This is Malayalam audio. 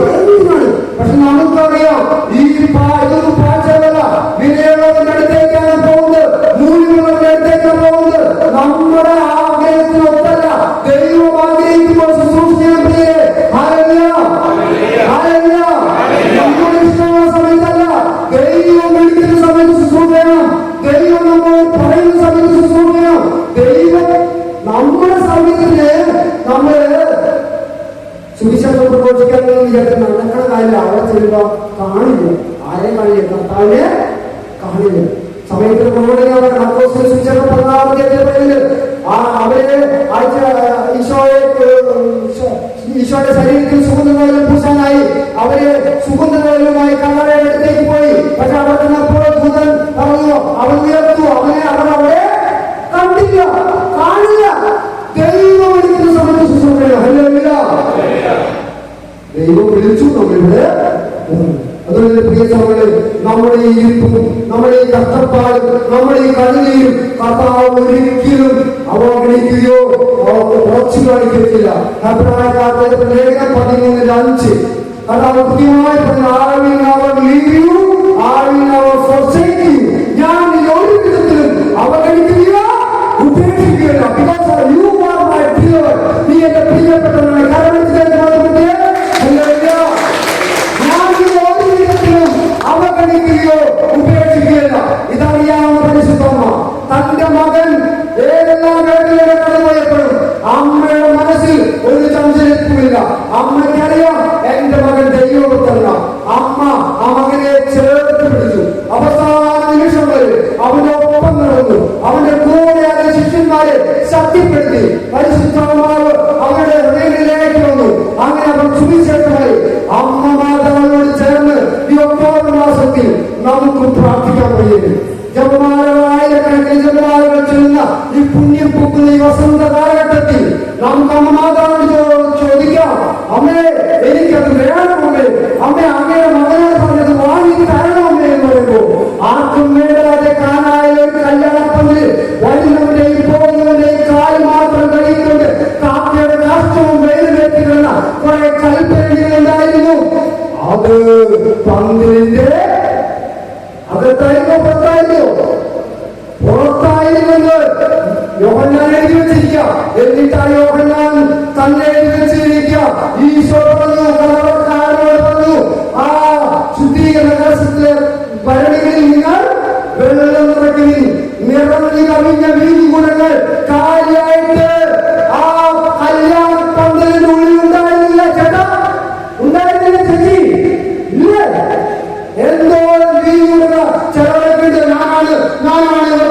പ്രകടിപ്പിക്കുവാണ് പക്ഷെ നമുക്കറിയാം ഈ പാട്ട് പ്രഘോഷിക്കാമെന്ന് വിചാരിച്ച് നടക്കണ കാര്യം അവിടെ ചെല്ലുമ്പോ കാണില്ല. ആരെയും കാണില്ല? കർത്താവിനെ കാണില്ല. പുറകെ അവർ മർക്കോസിന് സൂചന പതിനാറാമത്തെ ആ അവർ ആഴ്ച ഈശോയെ ഈശോയുടെ ശരീരത്തിൽ സുഗന്ധതൈലം പൂശാനായി അവർ സുഗന്ധതൈലവുമായി കല്ലറയുടെ അടുത്തേക്ക് പോയി. പക്ഷെ അവിടെ ചെന്നപ്പോൾ ദൂതൻ പറഞ്ഞു അവനെ ദൈവം വിളിച്ചു നമ്മളിവിടെ ഉണ്ട്. അതുകൊണ്ട് പ്രിയ സഹോദരൻ നമ്മുടെ ഈ ഇരിപ്പും നമ്മുടെ ഈ കഷ്ടപ്പാടും നമ്മുടെ ഈ കണ്ണുനീരും കർത്താവ് ഒരിക്കലും അവഗണിക്കുകയോ ഉറച്ചു കാണിക്കത്തില്ല അഭിപ്രായക്കാരുടെ ലേഖനം പതിമൂന്നിൽ അഞ്ച് കർത്താവ് കൃത്യമായി പറഞ്ഞ ആവിൻ അവർ leave you, ആവിൻ our forsake you. ചഞ്ചലിപ്പുമില്ല അമ്മയ്ക്കറിയാം എന്റെ മകൻ ദൈവത്തല്ല അമ്മ ആ മകനെ ചേർത്ത് പിടിച്ചു. അവസാന നിമിഷം വരെ അവന്റെ ഒപ്പം നടന്നു അവന്റെ കൂടെ ആയ ശിഷ്യന്മാരെ ശക്തിപ്പെടുത്തി. പരിശുദ്ധമാവ് അവരുടെ ഹൃദയത്തിലേക്ക് വന്നു. അങ്ങനെ അവർ സുവിശേഷമായി അമ്മ മാതാവിനോട് ചേർന്ന് ഈ ഒക്ടോബർ മാസത്തിൽ നമുക്ക് പ്രാർത്ഥിക്കാൻ കഴിയും ജപമാലകളായിരക്കണക്കിന് ജപമാലകൾ ചെല്ലുന്ന ഈ പുണ്യം പൂക്കുന്ന ഈ വസന്ത കാലഘട്ടത്തിൽ നമുക്ക് അകത്തായിരുന്നോ പുറത്തായിരുന്നോ പുറത്തായിരുന്നെന്ന് യോഹന്നാൻ എഴുതി വെച്ചിരിക്കുക എന്നിട്ട് ആ യോഹന്നാൻ തന്നെ എഴുതി വെച്ചിരിക്കുക ഈശോ പറഞ്ഞു കലവക്കാരനോട് പറഞ്ഞു ആ ശുദ്ധീകരണ കലശത്തിലെ ഭരണികളിൽ നിങ്ങൾ വെള്ളം നിറയ്ക്കുന്നു നിറഞ്ഞു കവിഞ്ഞ വീതി ഗുണങ്ങൾ കാര്യമായിട്ട് ആ എല്ലാ പന്തലിനുള്ളിൽ ഉണ്ടായിരുന്നില്ല. ചേട്ടാ ഉണ്ടായിരുന്നില്ല ചേച്ചി. ഇല്ല? എന്തോ ನಾನು ಮಾಡಿದ